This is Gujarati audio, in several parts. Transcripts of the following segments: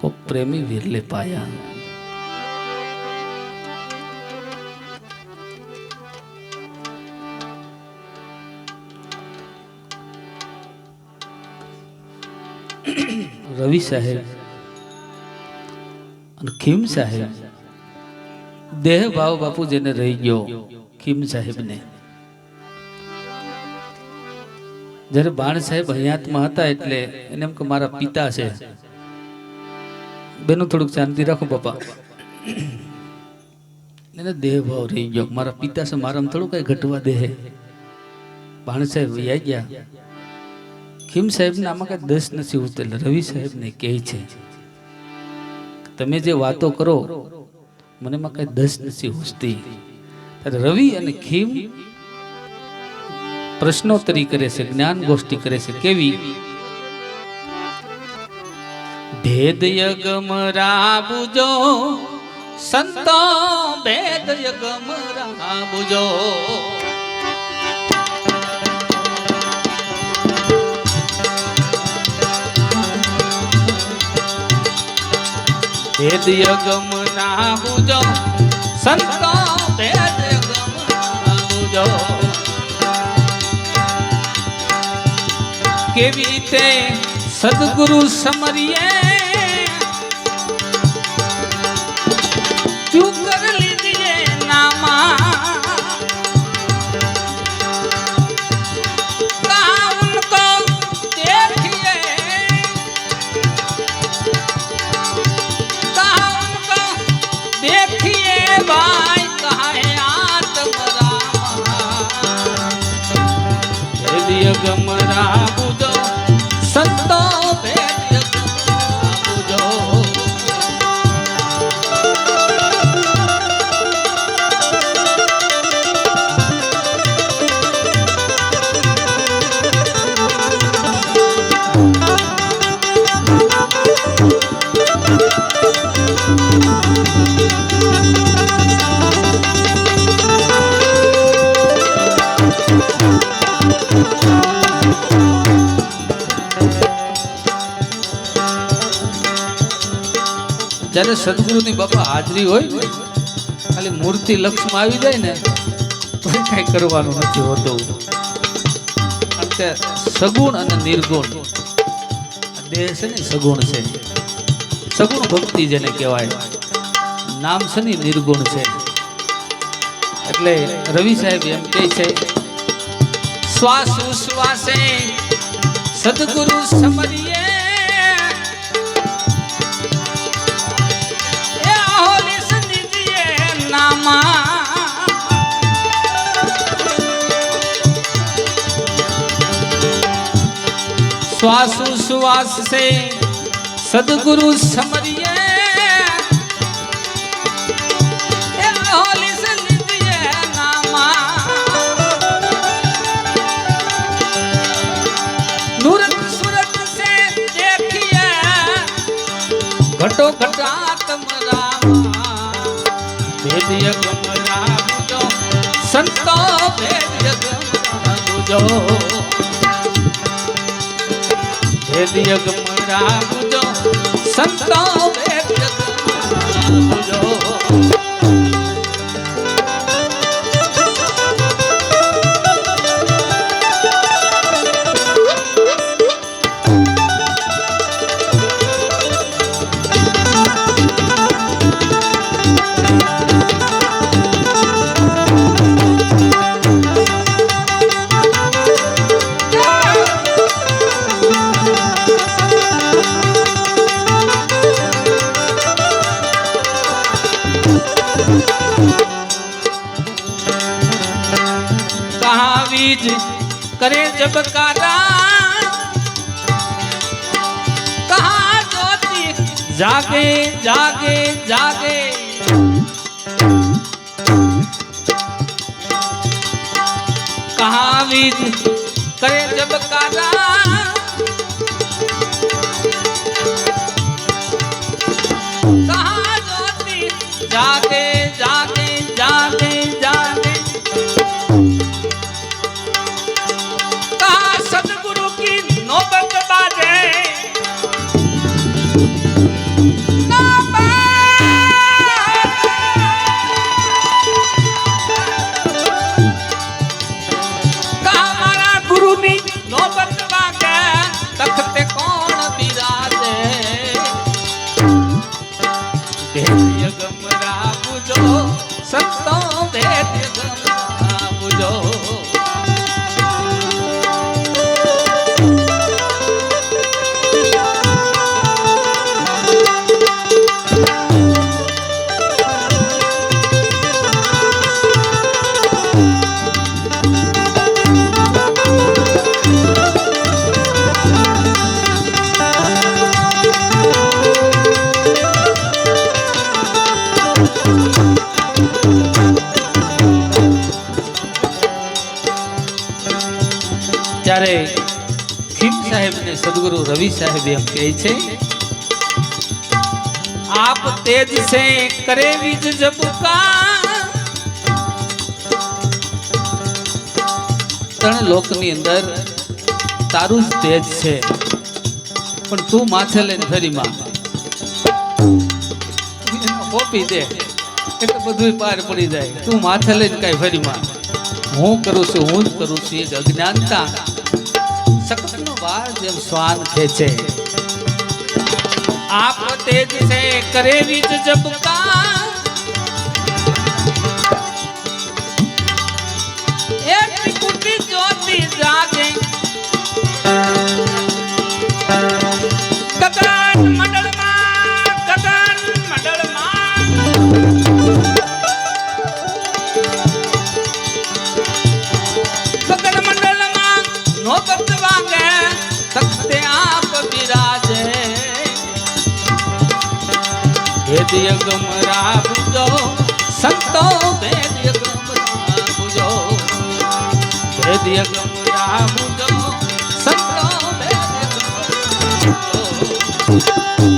કોક પ્રેમી વિરલે પાયા. રવિ સાહેબ અને ખીમ સાહેબ, દેહ ભાવ બાપુ જેને રહી ગયો, ખીમ સાહેબને. જ્યારે બાણ સાહેબ હયાતમાં હતા એટલે એને એમ કે મારા પિતા છે. બેનું થોડુંક શાંતિ રાખો બાપા એને દેહ ભાવ રહી ગયો. મારા પિતા છે, મારામાં થોડું કઈ ઘટવા દેહ ભાણ સાહેબ વૈયા ગયા. ખીમ સાહેબને આમાં કઈ દસ નથી ઉતરેલ. રવિ સાહેબને કહે છે તમે જે વાતો કરો, મને એમાં કઈ દસ નથી ત્યારે રવિ અને ખીમ પ્રશ્નોત્તરી કરે છે જ્ઞાન ગોષ્ઠી કરે છે. કેવી? ભેદ યગમ રાબુજો સંતો ભેદ યગમ રાબુજો ભેદ યગમ ના બુજો સંતો ભેદ યગમ ના બુજો કેવી તે સદગુરુ સમરીએ સદગુરુની બાપા હાજરી હોય, ખાલી મૂર્તિ લક્ષમાં આવી જાય ને તો કઈ કરવાનું નથી હોતું. કારણ સગુણ અને નિર્ગુણ. દેહ છે ને, સગુણ છે. સગુણ ભક્તિ જેને કહેવાય. નામ છે ને, નિર્ગુણ છે. એટલે રવિ સાહેબ એમ કહે છે, શ્વાસ ઉશ્વાસે, સદગુરુ સમરીએ શ્વાસ શ્વાસ સે સદગુરુ સમરીએ. ઘટો ઘટા તમરા ભેદય ગમરા સંતો ભેદય ગમરા ભેદયગ મરાવજો સંતો ભેદયગ મરાવજો करे जब कारा कहाँ ज्योति? जागे जागे जागे। कहाँ बीज करे जब कारा कहाँ ज्योति? जागे ભેદ્ય ગમરા પૂજો સંતો ભેદ્ય ગમરા પૂજો ત્યારે ખીમ સાહેબને સદગુરુ રવિ સાહેબ એમ કહે છે, આપ તેજ સે કરે વિજ જબુકા ત્રણ લોકની અંદર તારું જ તેજ છે, પણ તું માથે લઈને ફરીમાં કોપી દે, એટલે બધું પાર પડી જાય. તું માથે લઈને કાંઈ ફરીમાં હું કરું છું, હું જ કરું છું, એ અજ્ઞાનતા. બાળ જેમ સ્વાદ ખેંચે આપ તેજ છે કરે વિજ જબકા ભેદ્ય ગમરા પૂજો સંતો ભેદ્ય ગમરા પૂજો ભેદ્ય ગમરા પૂજો સંતો ભેદ્ય ગમરા પૂજો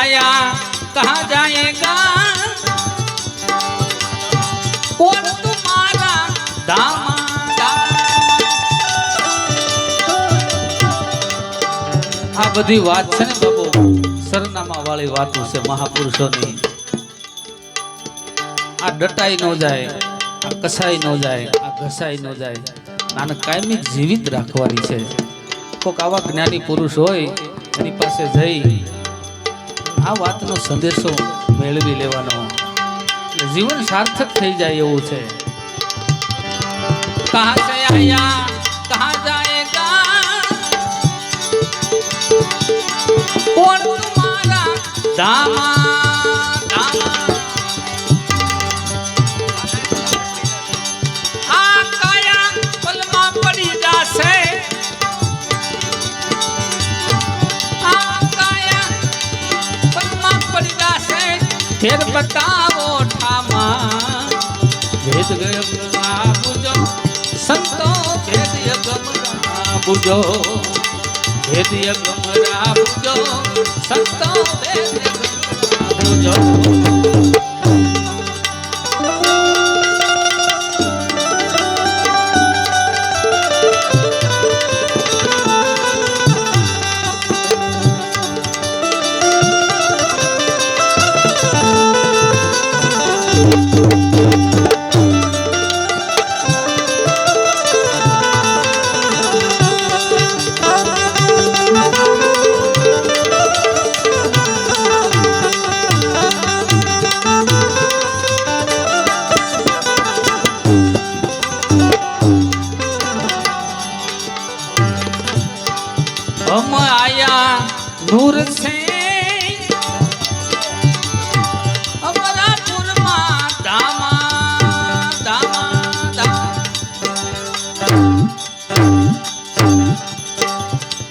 कहाँ से आया कहाँ जाएगा कौन तुम्हारा दामादा આ બધી વાત છે ને બાબુ સરનામા વાળી વાતો છે મહાપુરુષોની આ ડટાઈ ન જાય આ કસાઈ ન જાય આ ઘસાઈ ન જાય આને કાયમી જીવિત રાખવાની છે કોક આવા જ્ઞાની પુરુષ હોય એની પાસે જઈ આ વાતનો સંદેશો મેળવી લેવાનો. જીવન સાર્થક થઈ જાય એવું છે. કહા સે કોણ તુમારા દામા ફેર બતાવો ઠામા. ભેદ ગયમના બુજો સંતો ભેદ યગમના બુજો ભેદ યગમના બુજો સંતો ભેદ યગમના બુજો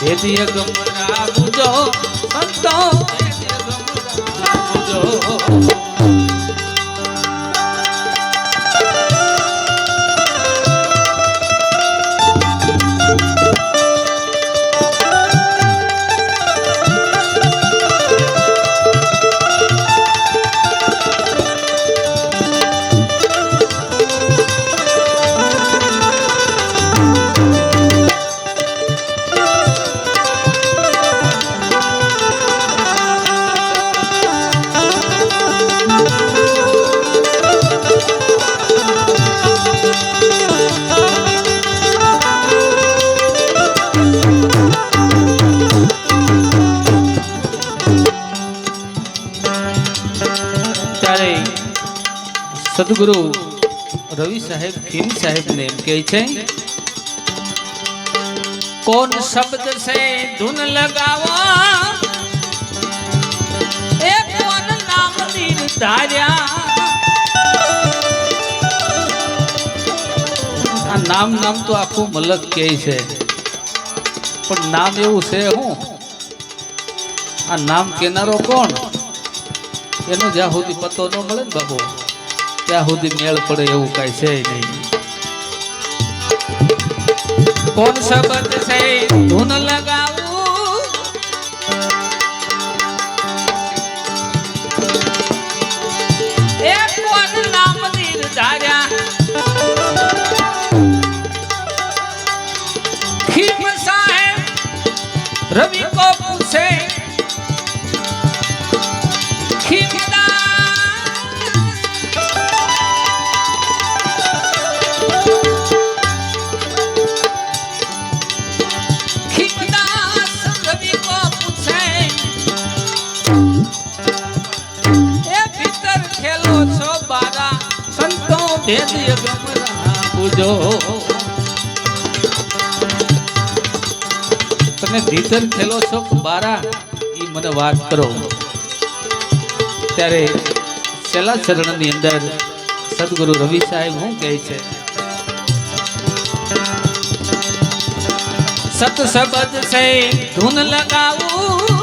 ભેદીય ગમરા પૂજો સંતો ભેદીય ગમરા પૂજો સદગુરુ રવિ સાહેબ ખીમ સાહેબ ને એમ કહે છે, કોણ શબ્દ સે ધૂન લગાવા? એ કોણ નામ નિર્ધાર્યા આ નામ નામ તો આખું મલક કહે છે, પણ નામ એવું છે હું? આ નામ કેનારો કોણ? એનો જ્યાં સુધી પતો ન મળે ને બાબુ ત્યાં સુધી મેળ પડે એવું કઈ છે નહીં. કોણ શબ્દ છે? ધૂન લગાવું? એ કોણ નામ રવિ કો ભેદય ગમરા પૂજો. તમે ભીતર થયેલો છો બારા એ મને વાત કરો. ત્યારે છેલ્લા ચરણની અંદર સદગુરુ રવિ સાહેબ શું કહે છે? સત સબદ સે ધૂન લગાવું.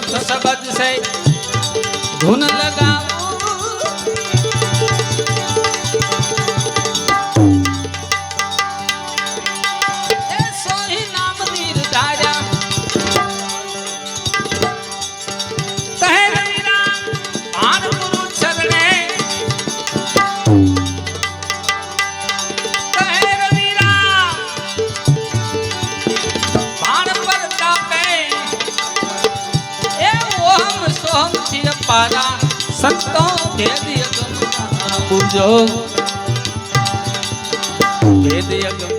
સત શબ્દ સે ધૂન લગાવું ભેદય ગમના પૂજો ભેદય ગમ